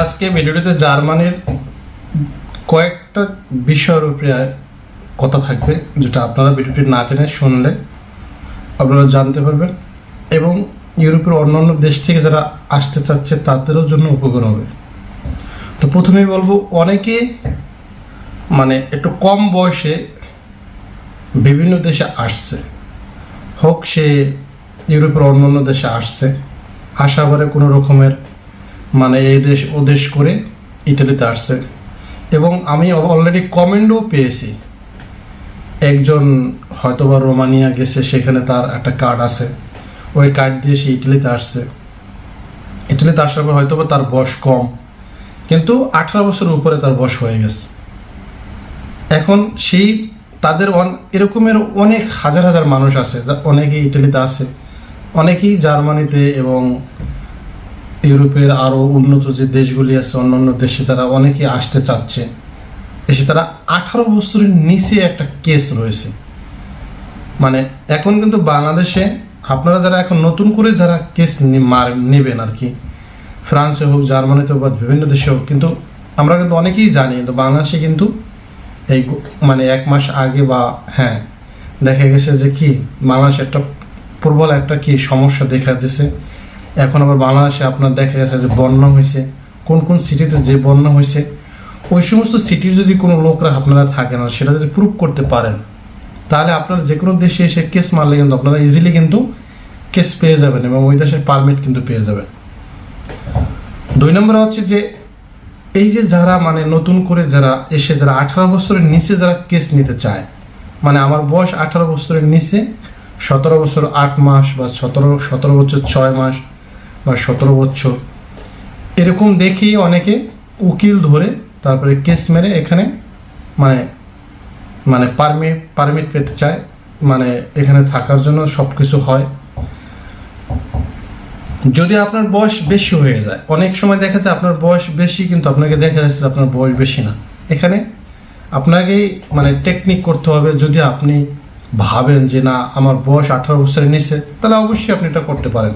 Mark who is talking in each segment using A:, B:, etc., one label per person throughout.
A: আজকে ভিডিওটিতে জার্মানির কয়েকটা বিষয়ের উপরে কথা থাকবে, যেটা আপনারা ভিডিওটি না টেনে শুনলে আপনারা জানতে পারবেন, এবং ইউরোপের অন্যান্য দেশ থেকে যারা আসতে চাচ্ছে তাদেরও জন্য উপকার হবে। তো প্রথমেই বলব, অনেকে মানে একটু কম বয়সে বিভিন্ন দেশে আসছে। হোক সে ইউরোপের অন্যান্য দেশে আসছে আসা পরে কোনো রকমের মানে এই দেশ, ও দেশ করে ইটালিতে আসছে। এবং আমি অলরেডি কমেন্টও পেয়েছি। একজন হয়তোবা রোমানিয়া গেছে, সেখানে তার একটা কার্ড আছে। ওই কার্ড দিয়ে সে ইটালিতে আসছে। ইটালিতে আসার পর হয়তোবা তার বয়স কম, কিন্তু আঠারো বছর উপরে তার বয়স হয়ে গেছে। এখন সেই তাদের এরকমের অনেক হাজার হাজার মানুষ আছে অনেকেই ইটালিতে আছে। অনেকেই জার্মানিতে এবং ইউরোপের আরও উন্নত যে দেশগুলি আছে, অন্যান্য দেশে তারা অনেকে আসতে চাচ্ছে। এসে তারা আঠারো বছরের নিচে একটা কেস রয়েছে। মানে এখন কিন্তু বাংলাদেশে আপনারা যারা এখন নতুন করে যারা কেস নেবেন আর কি, ফ্রান্সে হোক, জার্মানিতে হোক বা বিভিন্ন দেশে হোক, কিন্তু আমরা কিন্তু অনেকেই জানি, কিন্তু বাংলাদেশে কিন্তু এই মানে এক মাস আগে বা হ্যাঁ দেখা গেছে যে কি, বাংলাদেশে একটা প্রবল একটা কি সমস্যা দেখা দিছে এখন আবার বাংলাদেশে আপনার দেখা গেছে যে বন্যা হয়েছে। কোন কোন সিটিতে যে বন্যা হয়েছে, ওই সমস্ত সিটির যদি কোনো লোকরা আপনারা থাকেন আর সেটা যদি প্রুভ করতে পারেন, তাহলে আপনার যে কোনো দেশে এসে কেস মারলে কিন্তু আপনারা ইজিলি কিন্তু কেস পেয়ে যাবেন এবং ওই দেশের পারমিট কিন্তু পেয়ে যাবেন। দুই নম্বর হচ্ছে যে, এই যে যারা মানে নতুন করে যারা এসে যারা আঠারো বছরের নিচে যারা কেস নিতে চায় মানে আমার বয়স আঠারো বছরের নিচে, সতেরো বছর আট মাস বা সতেরো সতেরো বছর ছয় মাস বা সতেরো বছর। এরকম দেখেই অনেকে উকিল ধরে তারপরে কেস মেরে এখানে মানে মানে পারমিট পারমিট পেতে চায়। মানে এখানে থাকার জন্য সব কিছু হয়। যদি আপনার বয়স বেশি হয়ে যায়, অনেক সময় দেখা যায় আপনার বয়স বেশি, কিন্তু আপনাকে দেখা যাচ্ছে আপনার বয়স বেশি না। এখানে আপনাকেই মানে টেকনিক করতে হবে। যদি আপনি ভাবেন যে না, আমার বয়স আঠারো বছরের নিচে, তাহলে অবশ্যই আপনি এটা করতে পারেন।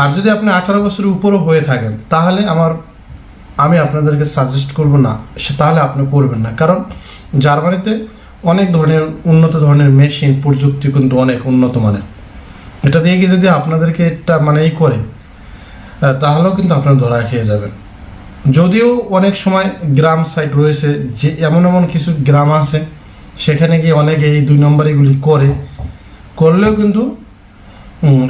A: আর যদি আপনি আঠারো বছরের উপরও হয়ে থাকেন, তাহলে আমার, আমি আপনাদেরকে সাজেস্ট করব না, সে তাহলে আপনি করবেন না। কারণ জার্মানিতে অনেক ধরনের উন্নত ধরনের মেশিন প্রযুক্তি কিন্তু অনেক উন্নত মানের। এটা দিয়ে কি যদি আপনাদেরকে একটা মানে এই করে তাহলেও কিন্তু আপনারা ধরা খেয়ে যাবেন। যদিও অনেক সময় গ্রাম সাইড রয়েছে, যে এমন এমন কিছু গ্রাম আছে, সেখানে গিয়ে অনেকে এই দুই নম্বরগুলি করে, করলেও কিন্তু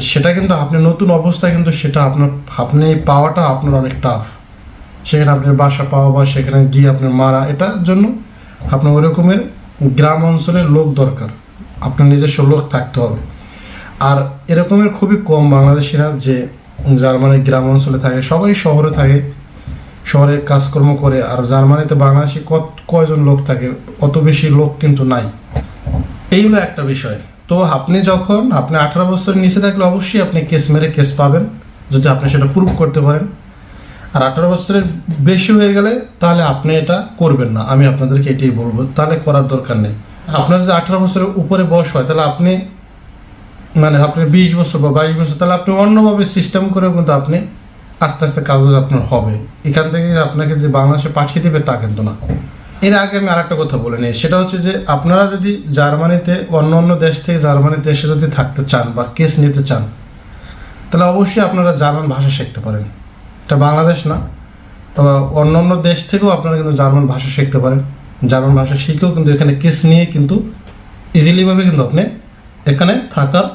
A: সেটা কিন্তু আপনি নতুন অবস্থায় কিন্তু সেটা আপনার, আপনি পাওয়াটা আপনার অনেক টাফ সেখানে আপনার বাসা পাওয়া বা সেখানে গিয়ে আপনার মারা, এটার জন্য আপনার ওই রকমের গ্রাম অঞ্চলের লোক দরকার। আপনার নিজস্ব লোক থাকতে হবে। আর এরকমের খুবই কম বাংলাদেশিরা যে জার্মানির গ্রাম অঞ্চলে থাকে, সবাই শহরে থাকে, শহরে কাজকর্ম করে, আর জার্মানিতে বাংলাদেশি কত, কয়জন লোক থাকে, অত বেশি লোক কিন্তু নাই। এই হলো একটা বিষয়। তো আপনি যখন, আপনি আঠারো বছরের নিচে থাকলে অবশ্যই আপনি কেস মেরে কেস পাবেন, যদি আপনি সেটা প্রুভ করতে পারেন। আর আঠারো বছরের বেশি হয়ে গেলে তাহলে আপনি এটা করবেন না, আমি আপনাদেরকে এটাই বলব, তাহলে করার দরকার নেই। আপনার যদি আঠারো বছরের উপরে বয়স হয়, তাহলে আপনি মানে আপনি বিশ বছর বা বাইশ বছর, তাহলে আপনি অন্যভাবে সিস্টেম করে কিন্তু আপনি আস্তে আস্তে কাগজ আপনার হবে। এখান থেকে আপনাকে যে বাংলাদেশে পাঠিয়ে দেবে তা কিন্তু না। এর আগে আমি আরেকটা কথা বলে নিই। সেটা হচ্ছে যে আপনারা যদি জার্মানিতে অন্য অন্য দেশ থেকে জার্মানিতে এসে যদি থাকতে চান বা কেস নিতে চান, তাহলে অবশ্যই আপনারা জার্মান ভাষা শিখতে পারেন। এটা বাংলাদেশ না, তবে অন্য অন্য দেশ থেকেও আপনারা কিন্তু জার্মান ভাষা শিখতে পারেন। জার্মান ভাষা শিখেও কিন্তু এখানে কেস নিয়ে কিন্তু ইজিলিভাবে কিন্তু আপনি এখানে থাকার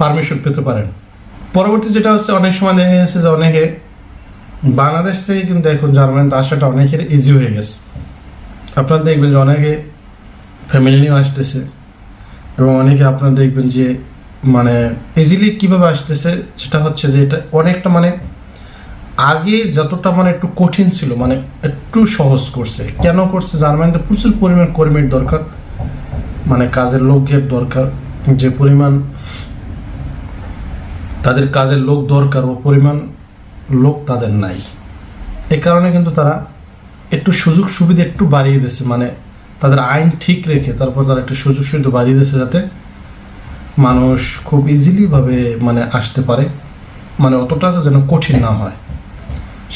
A: পারমিশন পেতে পারেন। পরবর্তী যেটা হচ্ছে, অনেক সময় দেখা গেছে যে অনেকে বাংলাদেশ থেকে কিন্তু এখন জার্মানিতে আসাটা অনেকের ইজি হয়ে গেছে। আপনারা দেখবেন যে অনেকে ফ্যামিলি নিয়েও আসতেছে এবং অনেকে আপনারা দেখবেন যে মানে ইজিলি কীভাবে আসতেছে সেটা হচ্ছে যে এটা অনেকটা মানে আগে যতটা মানে একটু কঠিন ছিল মানে একটু সহজ করছে। কেন করছে? জার্মানিতে প্রচুর পরিমাণ কর্মীর দরকার মানে কাজের লোকের দরকার, যে পরিমাণ তাদের কাজের লোক দরকার ও পরিমাণ লোক তাদের নাই। এই কারণে কিন্তু তারা একটু সুযোগ সুবিধা একটু বাড়িয়ে দিয়েছে মানে তাদের আইন ঠিক রেখে তারপর তারা একটু সুযোগ সুবিধা বাড়িয়ে দিয়েছে যাতে মানুষ খুব ইজিলিভাবে মানে আসতে পারে মানে অতটা যেন কঠিন না হয়।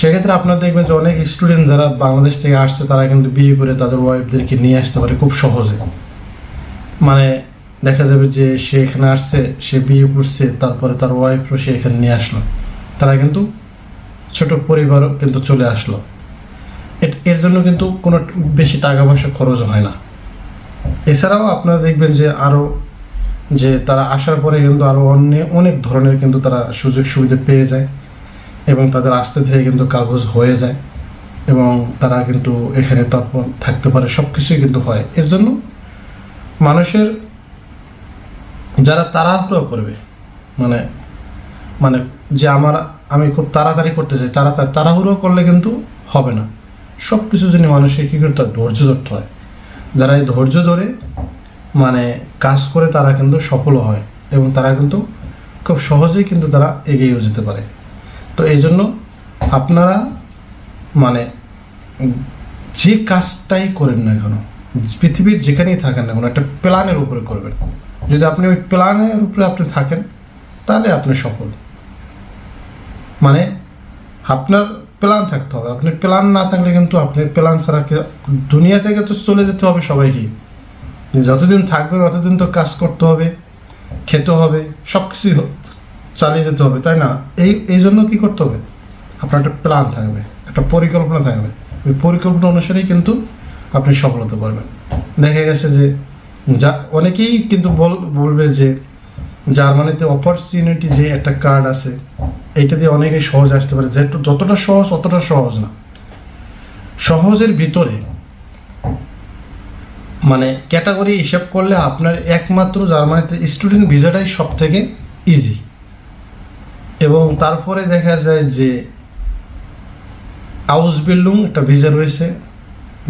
A: সেক্ষেত্রে আপনারা দেখবেন যে অনেক স্টুডেন্ট যারা বাংলাদেশ থেকে আসছে, তারা কিন্তু বিয়ে করে তাদের ওয়াইফদেরকে নিয়ে আসতে পারে খুব সহজে। মানে দেখা যাবে যে সে এখানে আসছে, সে বিয়ে করছে, তারপরে তার ওয়াইফও সে এখানে নিয়ে আসলো। তারা কিন্তু ছোট পরিবারও কিন্তু চলে আসলো। এর- জন্য কিন্তু কোনো বেশি টাকা পয়সা খরচ হয় না। এছাড়াও আপনারা দেখবেন যে আরও যে তারা আসার পরে কিন্তু আরও অন্য অনেক ধরনের কিন্তু তারা সুযোগ সুবিধা পেয়ে যায় এবং তাদের আস্তে ধীরে কিন্তু কাগজ হয়ে যায় এবং তারা কিন্তু এখানে তারপর থাকতে পারে সব কিছুই কিন্তু হয়। এর জন্য মানুষের যারা তাড়াহুড়ো করবে মানে মানে যে আমার, আমি খুব তাড়াতাড়ি করতে চাই, তাড়াতাড়ি, তাড়াহুড়ো করলে কিন্তু হবে না। সব কিছু জন্য মানুষের কী করতে হয় ধৈর্য ধরতে হয়। যারা এই ধৈর্য ধরে মানে কাজ করে, তারা কিন্তু সফল হয় এবং তারা কিন্তু খুব সহজেই কিন্তু তারা এগিয়েও যেতে পারে। তো এই জন্য আপনারা মানে যে কাজটাই করেন না কেন, পৃথিবীর যেখানেই থাকেন না কেন, একটা প্ল্যানের উপরে করবেন। যদি আপনি ওই প্ল্যানের উপরে আপনি থাকেন, তাহলে আপনি সফল। মানে আপনার প্ল্যান থাকতে হবে। আপনি প্ল্যান না থাকলে কিন্তু আপনি প্ল্যান ছাড়া দুনিয়া থেকে তো চলে যেতে হবে সবাইকে। যতদিন থাকবে ততদিন তো কাজ করতে হবে, খেতে হবে সব কিছুই চালিয়ে যেতে হবে, তাই না? এই এই জন্য কী করতে হবে? আপনার একটা প্ল্যান থাকবে, একটা পরিকল্পনা থাকবে। ওই পরিকল্পনা অনুসারেই কিন্তু আপনি সফল হতে পারবেন দেখা গেছে যে যা অনেকেই কিন্তু বল- বলবে যে জার্মানিতে অপরচুনিটি যে একটা কার্ড আছে, এইটা দিয়ে অনেকেই সহজ আসতে পারে। যেহেতু যতটা সহজ, অতটা সহজ না। সহজের ভিতরে মানে ক্যাটাগরি হিসাব করলে আপনার একমাত্র জার্মানিতে স্টুডেন্ট ভিসাটাই সব থেকে ইজি এবং তারপরে দেখা যায় যে আউস বিল্ডিং একটা ভিসা রয়েছে,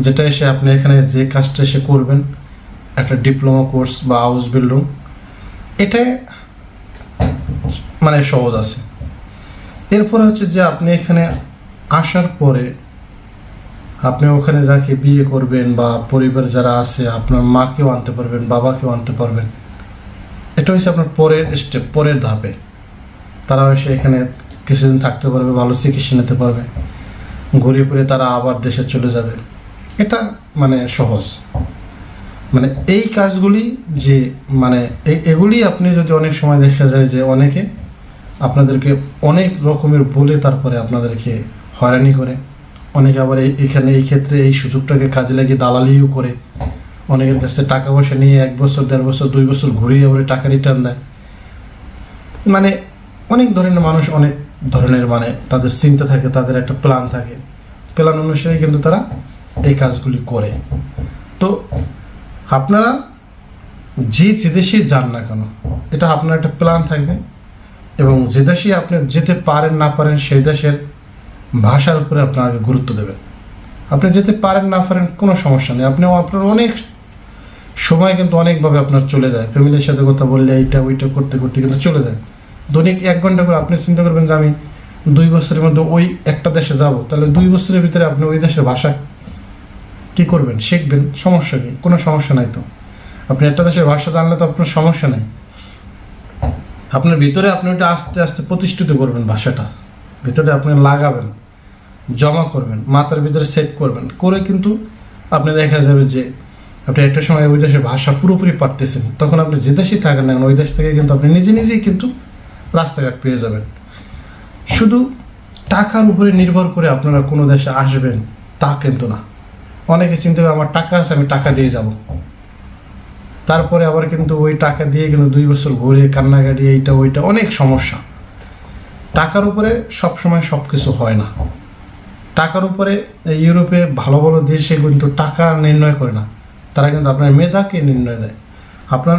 A: যেটা এসে আপনি এখানে যে কাজটা এসে করবেন, একটা ডিপ্লোমা কোর্স বা হাউস বিল্ডিং এটা মানে সহজ আছে। এরপরে হচ্ছে যে আপনি এখানে আসার পরে আপনি ওখানে যাকে বিয়ে করবেন বা পরিবার যারা আছে, আপনার মাকেও আনতে পারবেন, বাবাকেও আনতে পারবেন। এটা হচ্ছে আপনার পরের স্টেপ পরের ধাপে। তারা এসে এখানে কিছুদিন থাকতে পারবে, ভালো চিকিৎসা নিতে পারবে। ঘুরে ফিরে তারা আবার দেশে চলে যাবে। এটা মানে সহজ। মানে এই কাজগুলি যে মানে এগুলি আপনি যদি অনেক সময় দেখা যায় যে অনেকে আপনাদেরকে অনেক রকমের বলে তারপরে আপনাদেরকে হয়রানি করে। অনেকে আবার এখানে এই ক্ষেত্রে এই সুযোগটাকে কাজে লাগিয়ে দালালিও করে। অনেকের কাছ থেকে টাকা পয়সা নিয়ে এক বছর, দেড় বছর, দুই বছর ঘুরিয়ে আবার টাকা রিটার্ন দেয়। মানে অনেক ধরনের মানুষ অনেক ধরনের মানে তাদের চিন্তা থাকে, তাদের একটা প্ল্যান থাকে। প্ল্যান অনুসারে কিন্তু তারা এই কাজগুলি করে। তো আপনারা যে যে দেশে যান না কেন, এটা আপনার একটা প্ল্যান থাকবে এবং যে দেশে আপনি যেতে পারেন না পারেন, সেই দেশের ভাষার উপরে আপনার গুরুত্ব দেবেন। আপনি যেতে পারেন না পারেন, কোনো সমস্যা নেই। আপনি আপনার অনেক সময় কিন্তু অনেকভাবে আপনার চলে যায়। ফ্যামিলির সাথে কথা বললে এইটা, ওইটা করতে করতে কিন্তু চলে যায়। দৈনিক এক ঘণ্টা করে আপনি চিন্তা করবেন যে আমি দুই বছরের মধ্যে ওই একটা দেশে যাব। তাহলে দুই বছরের ভিতরে আপনি ওই দেশের ভাষা কি করবেন? শিখবেন, সমস্যা কি? কোনো সমস্যা নাই তো? আপনি একটা দেশের ভাষা জানলে তো আপনার সমস্যা নাই। আপনার ভিতরে আপনি ওটা আস্তে আস্তে প্রতিষ্ঠিত করবেন ভাষাটা। ভিতরে আপনি লাগাবেন, জমা করবেন, মাথার ভিতরে সেট করবেন। করে কিন্তু আপনি দেখা যাবে যে আপনি একটা সময় ওই দেশের ভাষা পুরোপুরি পারতেছেন। তখন আপনি যে দেশেই থাকেন না ওই দেশ থেকে কিন্তু আপনি নিজে নিজেই কিন্তু রাস্তাঘাট পেয়ে যাবেন। শুধু টাকার উপরে নির্ভর করে আপনারা কোনো দেশে আসবেন, তা কিন্তু না। অনেকে চিন্তা করে, আমার টাকা আছে, আমি টাকা দিয়ে যাব। তারপরে আবার কিন্তু ওই টাকা দিয়ে কিন্তু দুই বছর ঘুরে কান্নাকাটি, এইটা, ওইটা, অনেক সমস্যা। টাকার উপরে সব সময় সব কিছু হয় না। টাকার উপরে ইউরোপে ভালো ভালো দেশে কিন্তু টাকা নির্ণয় করে না। তারা কিন্তু আপনার মেধাকে নির্ণয় দেয়। আপনার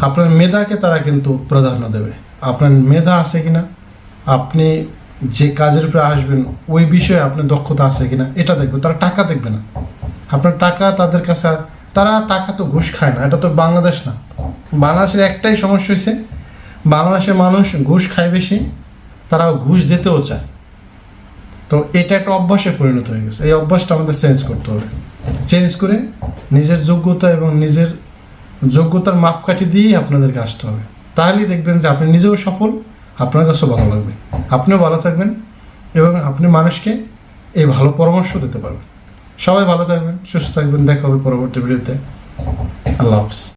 A: আপনার মেধাকে তারা কিন্তু প্রাধান্য দেবে। আপনার মেধা আছে কিনা? আপনি যে কাজের উপরে আসবেন, ওই বিষয়ে আপনার দক্ষতা আছে কিনা, এটা দেখবে তারা টাকা দেখবে না। আপনার টাকা তাদের কাছে তারা টাকা তো ঘুষ খায় না, এটা তো বাংলাদেশ না। বাংলাদেশের একটাই সমস্যা হয়েছে বাংলাদেশের মানুষ ঘুষ খায় বেশি তারা ঘুষ দিতেও চায়। তো এটা একটা অভ্যাসে পরিণত হয়ে গেছে। এই অভ্যাসটা আমাদের চেঞ্জ করতে হবে। চেঞ্জ করে নিজের যোগ্যতা এবং নিজের যোগ্যতার মাপকাঠি দিয়েই আপনাদেরকে আসতে হবে। তাহলেই দেখবেন যে আপনি নিজেও সফল আপনার কাছেও ভালো লাগবে। আপনিও ভালো থাকবেন এবং আপনি মানুষকে এই ভালো পরামর্শ দিতে পারবেন। সবাই ভালো থাকবেন, সুস্থ থাকবেন, দেখা হবে পরবর্তী ভিডিওতে। আল্লাহ হাফিজ।